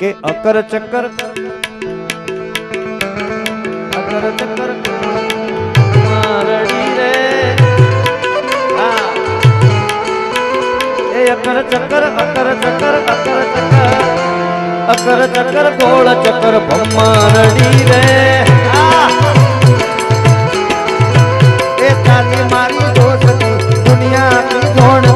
કે અકર ચક્કર અકર ચક્કર મારડી રે હા. એ અકર ચક્કર અકર ચક્કર અકર ચક્કર અકર ચક્કર ગોળ ચક્કર ભમ્મારડી રે હા. એ તારી મારી દોસ્તી દુનિયા આખી જોણતી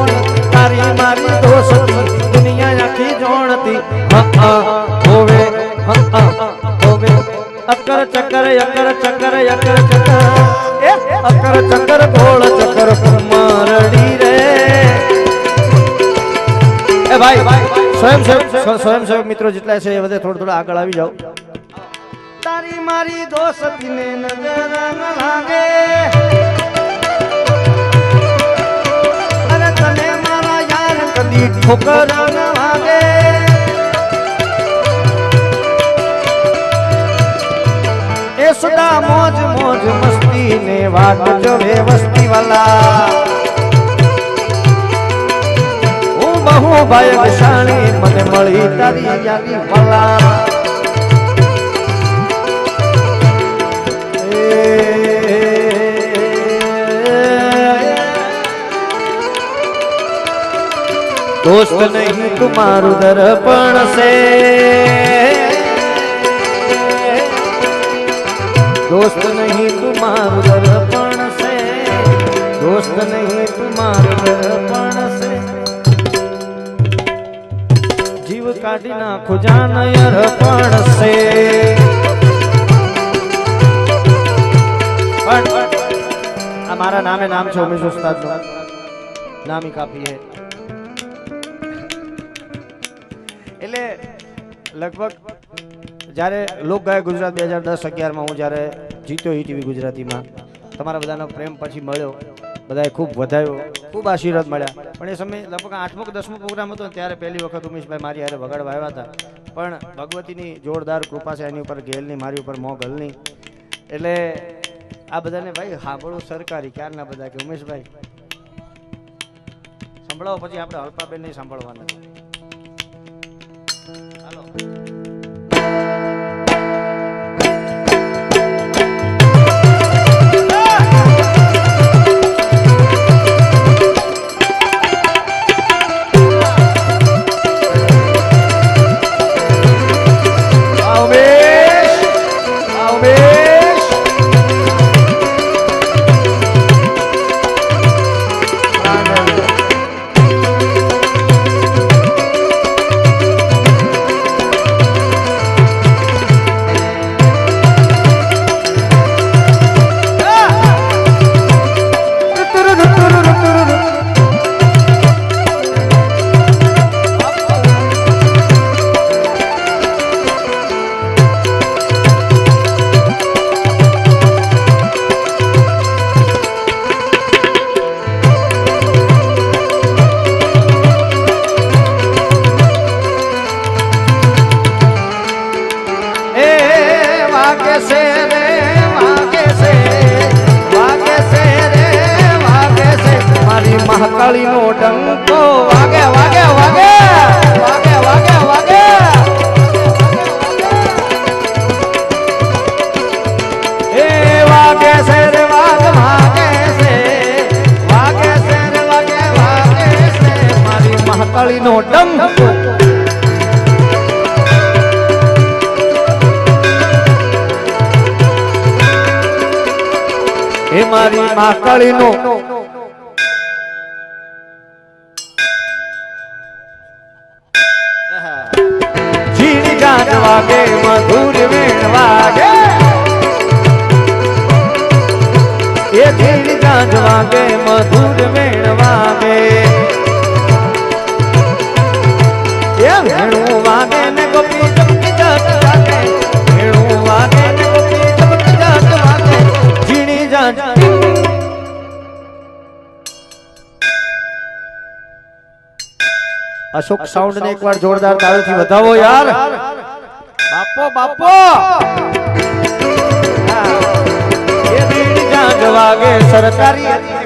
અકર ચક્કર અકર ચક્કર. એ અકર ચક્કર, ગોળ, ચક્કર કુમારડી રે. એ ભાઈ સ્વયંસેવક સ્વયંસેવક મિત્રો જેટલા છે એ બધે થોડું થોડું આગળ આવી જાઓ. તારી મારી દોસ્તીને નજર ન લાગે. અરે તને મારા યાર કદી ઠોકર ન લાગે. વાગ જોવે વસ્તી વાલા હું બહુ ભાગ્યશાળી, મને મળી તારી યાદી વાલા. દોસ્ત નહીં તુમારું દર્પણ છે. દોસ્ત ઉમેશ ઉસ્તાદનું નામી કાફી એટલે લગભગ જ્યારે લોકગાયક ગુજરાત બે હજાર દસ અગિયારમાં હું જ્યારે જીત્યો ઈટીવી ગુજરાતીમાં, તમારા બધાનો પ્રેમ પછી મળ્યો, બધાએ ખૂબ વધાયો ખૂબ આશીર્વાદ મળ્યા. પણ એ સમયે લગભગ આઠમો કે દસમો પ્રોગ્રામ હતો ત્યારે પહેલી વખત ઉમેશભાઈ મારી હારે વગાડવા આવ્યા હતા. પણ ભગવતીની જોરદાર કૃપા છે એની ઉપર, ગેલની મારી ઉપર, મોં ગલની. એટલે આ બધાને ભાઈ સાંભળવું સરકારી ક્યારના બધા કે ઉમેશભાઈ? સંભળાવો, પછી આપણે અલ્પાબેન નહીં સાંભળવાના મારી નો ડંકો, વાગે વાગે વાગે વાગે વાગે વાગે. એ વાગે છે રે, વાગ, વાગે છે વાગે છે રે, વાગે વાગે છે. મારી મહાકાળી નો ડંકો. મારી માકળીનો ઝીણી અશોક સાઉન્ડ ને એકવાર જોરદાર તાળીથી વધાવો યાર. બાપો બાપો. વાગે સરકારી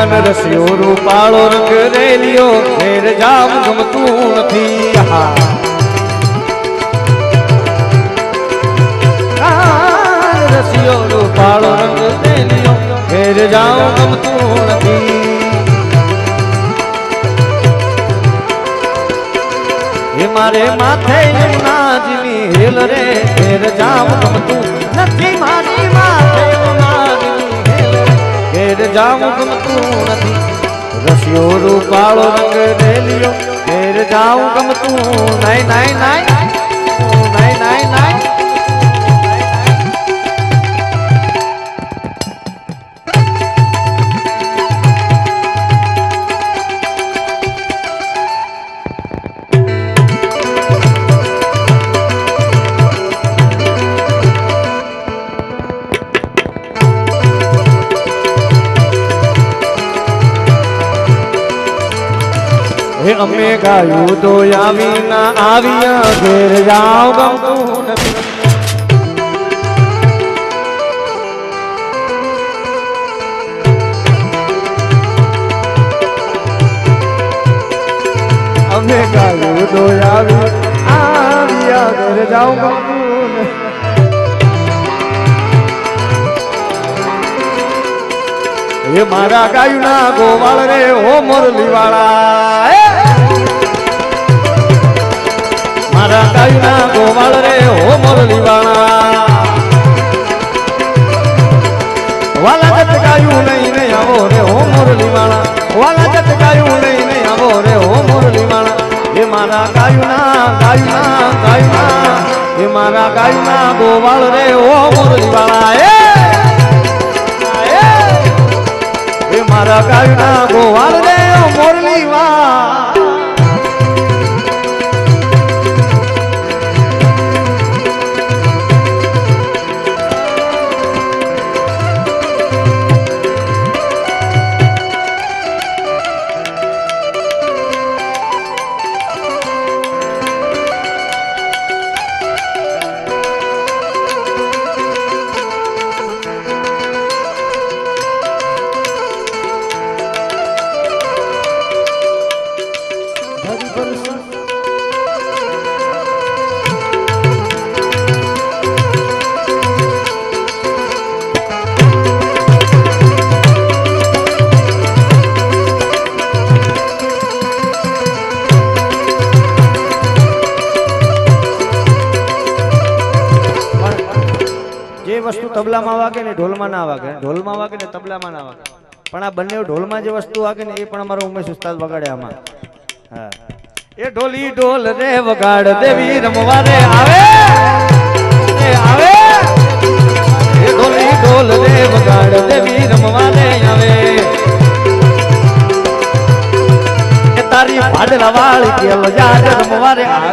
કાન રસ્યો રૂપાળો રંગ રેલિયો, ઘેર જામ ગમતું નથી. કાન રસ્યો રૂપાળો રંગ રેલિયો, ઘેર જામ ગમતું નથી. મારે માથે યમુનાજીની હેલ રે, ઘેર જામ ગમતું નથી. મારી રે જામ ગમતું નથી. રસિયો રૂપાળો રંગ રેલિયો ઘેર જામ ગમતું. નાય નાય નાય ગાયું તો આવી ના આવ્યા ઘેર જાવ ગમતું નથી. અમે ગાયું તો આવી આવ્યા ઘેર જાવ ગમતું નથી. એ મારા ગાયું ના ગોવાળ રે હો મોરલી વાળા મારા ગાયના ગોવાળ રે, હો મોરલી વાળા વાલા જત ગાયું નહીં નહીં આવો રે, હો મોરલી વાળા વાલા જત ગાયું નહીં નહીં આવો રે, હો મોરલી વાળા એ મારા ગાયું ના ગાયું ના ગાયું ના એ મારા ગાયું ગોવાળ રે, હો મોરલી વાળા એ! મારા ગાયના ગોવાળ રે ઓ તબલામાં વાગે ને ઢોલમાં ના વાગે, ઢોલમાં વાગે ને તબલામાં ના વાગે. પણ આ બંને ઢોલમાં જે વસ્તુ વાગે ને એ પણ અમારો ઉમેશ ઉસ્તાદ વગાડે આમાં. એ ઢોલી ઢોલ રે વગાડ દેવી રમવા રે, આવે? આવે? એ ઢોલી ઢોલ રે વગાડ દેવી રમવા રે, આવે? તારી ભાડલા વાળી કેલ જાજ રમવા રે, આવી?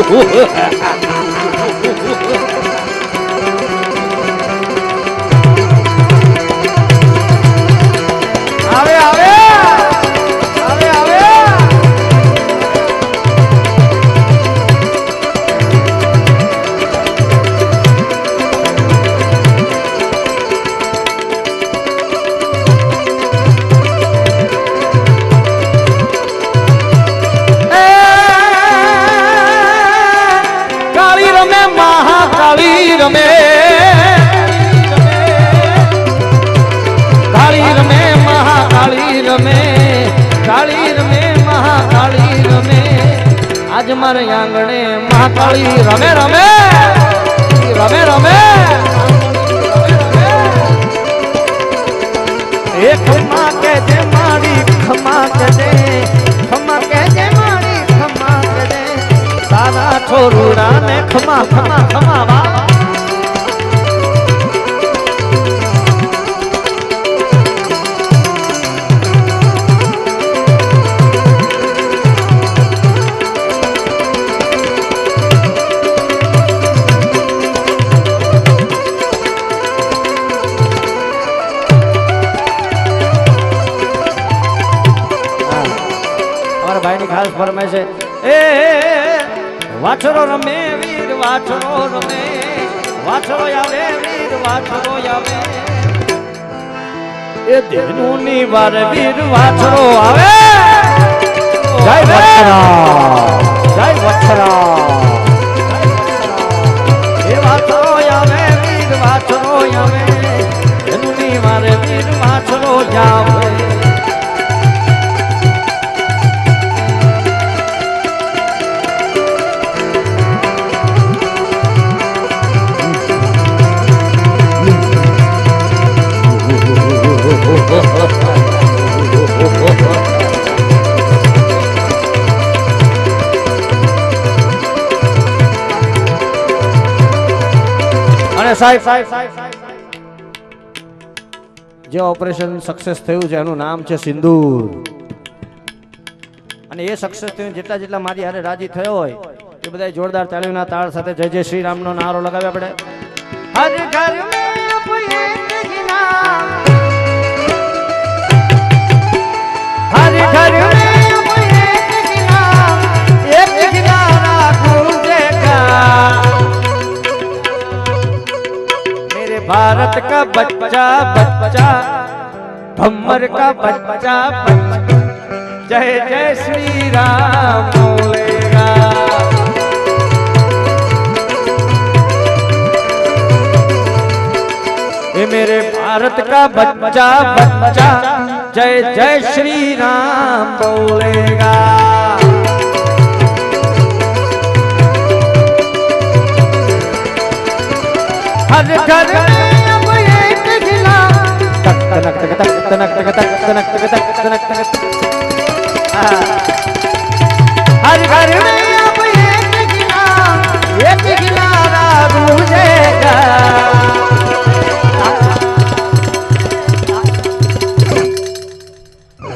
આવે આજ મારે આંગણે મહાકાળી, રમે રમે! રમે રમે! એ ખમા કે મારી, ખમા કે જે, ખમા કે જે વાછરો રમે વીર વાછરો રમે. વાછરો આવે વીર વાછરો આવે. એ દેવનું ની વાર વીર વાછરો આવે. જય વત્સરા અને સાહેબ જે ઓપરેશન સક્સેસ થયું છે, એનું નામ છે સિંદૂર. અને એ સક્સેસ થયું, જેટલા જેટલા મારી હારે રાજી થયો હોય, એ બધા જોરદાર તાળીઓના તાળ સાથે જય જય શ્રી રામનો નારો લગાવે આપણે. હર ઘર बच्चा बच्चा, भम्मर का बच्चा बच्चा। जय जय श्री राम बोलेगा ये मेरे भारत का बच्चा बच्चा। जय जय श्री राम बोलेगा तनक तक तक तनक तक हाँ। हर घर अब एक गिला एक गिलारा गूंजेगा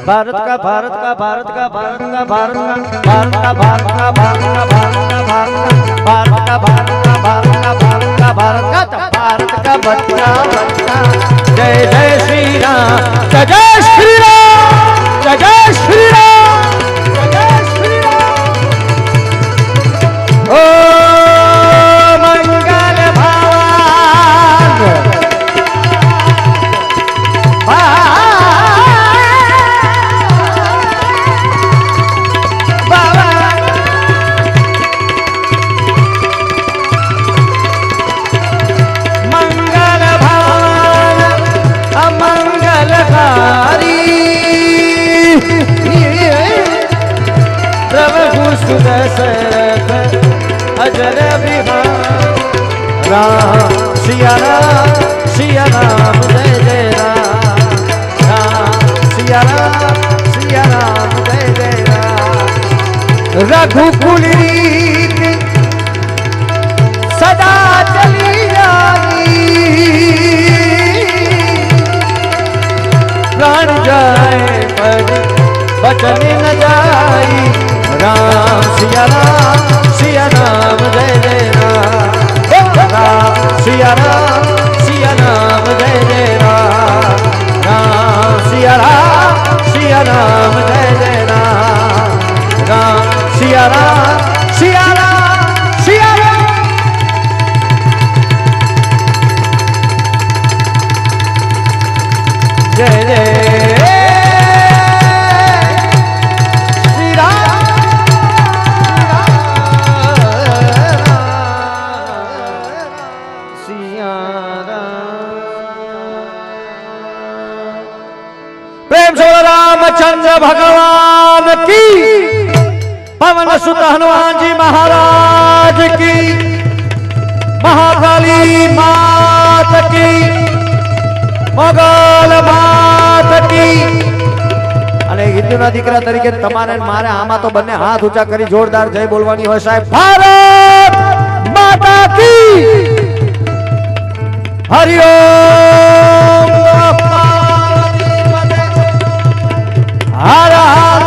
भारत का भारत का भारत का भारत का भारत का भारत का भारत का भारत का भारत का भारत का भारत का भारत का भारत का भारत का बच्चा बच्चा जय जय श्री राम जय जय श्री राम जय जय श्री राम जय जय श्री राम ओ રઘુકુલી સદા ચલી જાની પ્રાણ જાય પર વચન ન જાય રામ સિયા રામ સિયા રામ જય જય રામ રામ સિયા રામ સિયા રામ જય જય રામ રામ સિયા રામ સિયા રામ જય જય કી મોગલ માત અને હિન્દુના દીકરા તરીકે તમારે મારે આમાં તો બંને હાથ ઊંચા કરી જોરદાર જય બોલવાની હોય સાહેબ. ભારત માતા કી। હરિઓમ હર હર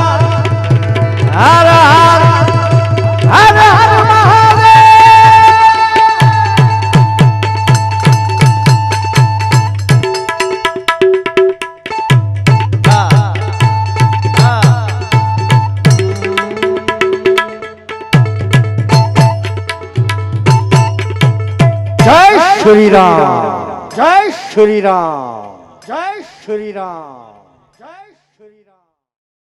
શ્રી રામ જય